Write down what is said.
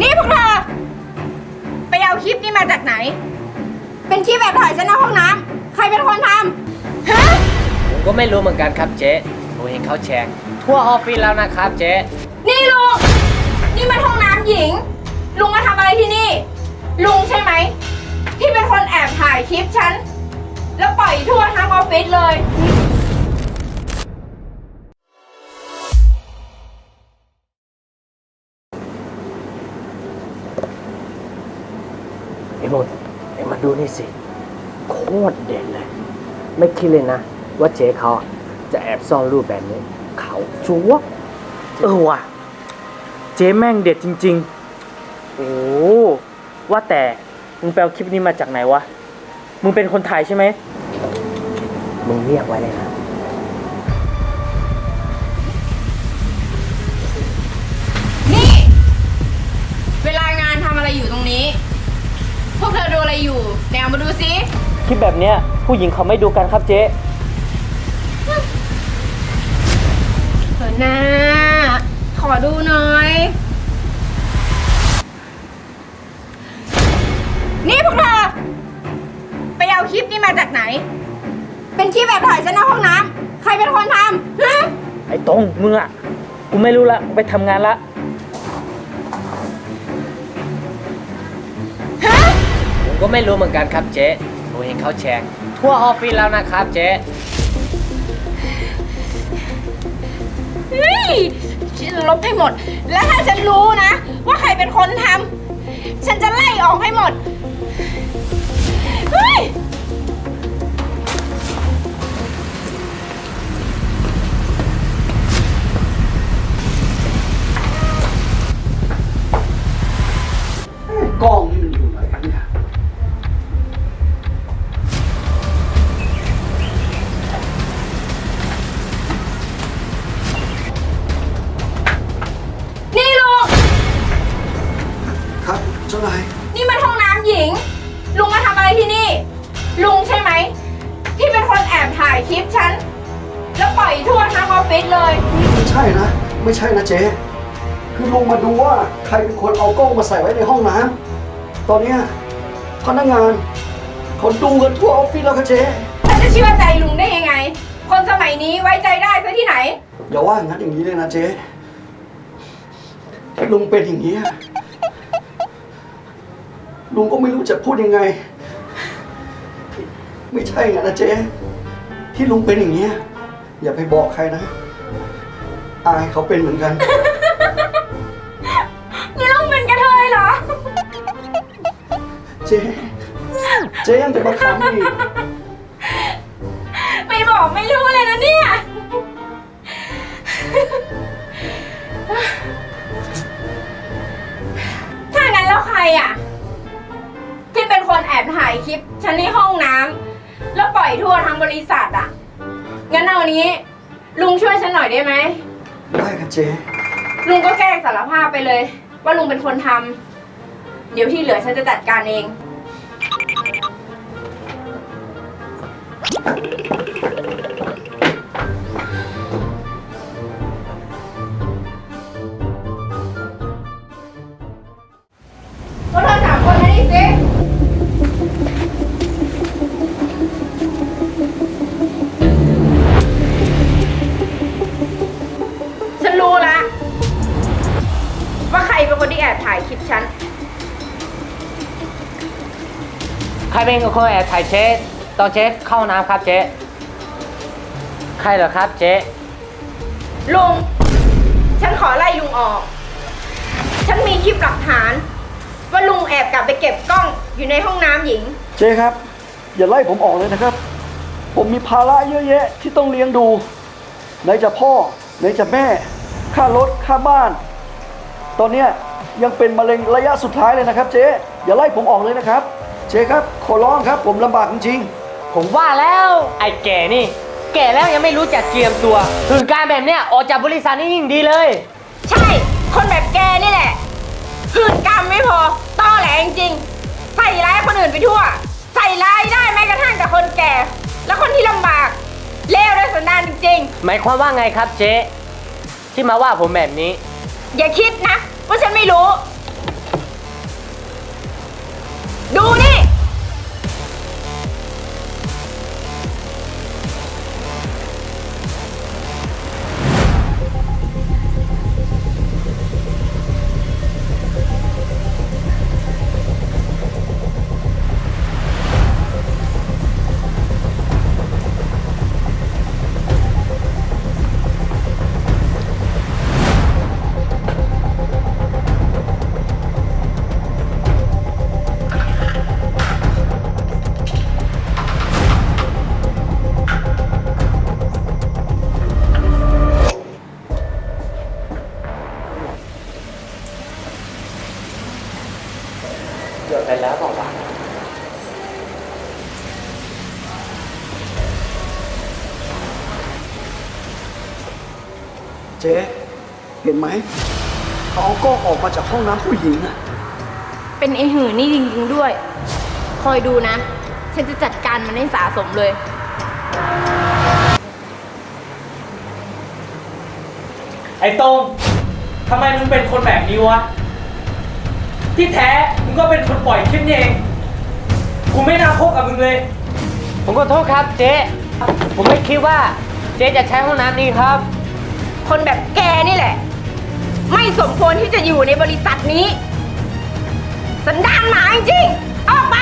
นี่พวกเธอ ไปเอาคลิปนี้มาจากไหน เป็นคลิปแบบถ่ายฉันในห้องน้ำใครเป็นคนทำฮะผมก็ไม่รู้เหมือนกันครับเจ๊ผมเห็นเขาแชร์ทั่วออฟฟิศแล้วนะครับเจ๊นี่ลุง นี่มันห้องน้ำหญิง ลุงมาทำอะไรที่นี่ ลุงใช่ไหม ที่เป็นคนแอบถ่ายคลิปฉัน แล้วปล่อยทั่วทั้งออฟฟิศเลย ไอ้มดไอ้มาดูนี่สิ โคตรเด่นเลย ไม่คิดเลยนะ ว่าเจ๊เขาจะแอบซ่อนรูปแบบนี้ เขาชัวร์เออว่ะ เจ๊แม่งเด็ดจริง ๆ โอ้ว่าแต่ มึงไปเอาคลิปนี้มาจากไหนวะ มึงเป็นคนถ่ายใช่ไหม มึงเรียกไว้เลยนะนี่ เวลางานทำอะไรอยู่ตรงนี้ พวกเธอดูอะไรอยู่ แนวมาดูซิคลิปแบบเนี้ยผู้หญิงเขาไม่ดูกันครับเจ๊เถอะนะขอดูหน่อย นี่พวกเธอ ไปเอาคลิปนี้มาจากไหน เป็นคลิปแบบถ่ายฉันในห้องน้ำใครเป็นคนทำฮะ ไอ้ตรงมึงอะกูไม่รู้ละกูไปทำงานละ ผมก็ไม่รู้เหมือนกันครับเจ๊ผมเห็นเขาแชร์ทั่วออฟฟิศแล้วนะครับเจ๊เฮ้ยฉันลบให้หมด แล้วถ้าฉันรู้นะ ว่าใครเป็นคนทำฉันจะไล่ออกให้หมด เฮ้ย ช่นะ ไม่ใช่นะเจ๊คือลุงมาดูว่าใครเป็นคนเอากล้องมาใส่ไว้ในห้องน้ำตอนเนี้ยพนักงานเขาดูกันทั่วออฟฟิศแล้วครับเจ๊ฉันจะเชื่อใจลุงได้ยังไง คนสมัยนี้ไว้ใจได้ซะที่ไหน อย่าว่างั้นอย่างนี้เลยนะเจ๊ลุงเป็นอย่างนี้ยลุงก็ไม่รู้จะพูดยังไง ไม่ใช่ไงนะเจ๊ที่ลุงเป็นอย่างนี้ยอย่าไปบอกใครนะ อายเขาเป็นเหมือนกัน นี่ลุงเป็นกระเทยเหรอ เจ๊เจ๊ยังจะมาขำอีกไม่บอกไม่รู้เลยนะเนี่ย ถ้างั้นแล้วใครอะ ที่เป็นคนแอบถ่ายคลิป ฉันในห้องน้ำแล้วปล่อยทั่วทั้งบริษัทอะ งั้นเอานี้ ลุงช่วยฉันหน่อยได้ไหม ได้ครับเจ๊ลุงก็แกล้งสารภาพไปเลย ว่าลุงเป็นคนทำเดี๋ยวที่เหลือฉันจะจัดการเอง ใครเป็นคนแอบถ่ายเจ๊ตอนเจ๊เข้าน้ำครับเจ๊ใครเหรอครับเจ๊ลุง ฉันขอไล่ลุงออก ฉันมีคลิปหลักฐาน ว่าลุงแอบกลับไปเก็บกล้องอยู่ในห้องน้ำหญิง เจ๊ครับ อย่าไล่ผมออกเลยนะครับ ผมมีภาระเยอะแยะที่ต้องเลี้ยงดูไหนจะพ่อไหนจะแม่ ค่ารถค่าบ้าน ตอนเนี้ยยังเป็นมะเร็งระยะสุดท้ายเลยนะครับ เจ๊อย่าไล่ผมออกเลยนะครับ เจ๊ครับ ขอร้องครับ ผมลำบากจริงผมว่าแล้วไอ้แก่นี่ แก่แล้วยังไม่รู้จักเจียมตัวถึงการแบบเนี้ยออกจากบริษัทนี่ยิ่งดีเลย ใช่ คนแบบแกนี่แหละหื่นกรรมไม่พอตอแหลจริงๆใส่ร้ายคนอื่นไปทั่ว ใส่ร้ายได้แม้กระทั่งกับคนแก่ และคนที่ลำบากเลวด้วยสันดานจริง หมายความว่าไงครับเจ๊ที่มาว่าผมแบบนี้ ๆ อย่าคิดนะว่าฉันไม่รู้กิด ไปแล้วบอกว่าเจ๊เห็นไหมเขาเอากล้องออกมาจากห้องน้ำผู้หญิงอะเป็นไอ้หือนี่จริงๆด้วย คอยดูนะ ฉันจะจัดการมันให้สะสมเลย ไอ้ตรงทำไมมึงเป็นคนแบบนี้วะ ที่แท้มึง ก็เป็นคนปล่อยคลิปนี่เอง กูไม่น่าคบกับมึงเลย ผมขอโทษครับเจ๊ผมไม่คิดว่าเจ๊จะใช้ห้องน้ำนี้ครับ คนแบบแกนี่แหละ ไม่สมควรที่จะอยู่ในบริษัทนี้ สันดานหมาจริงๆออกไป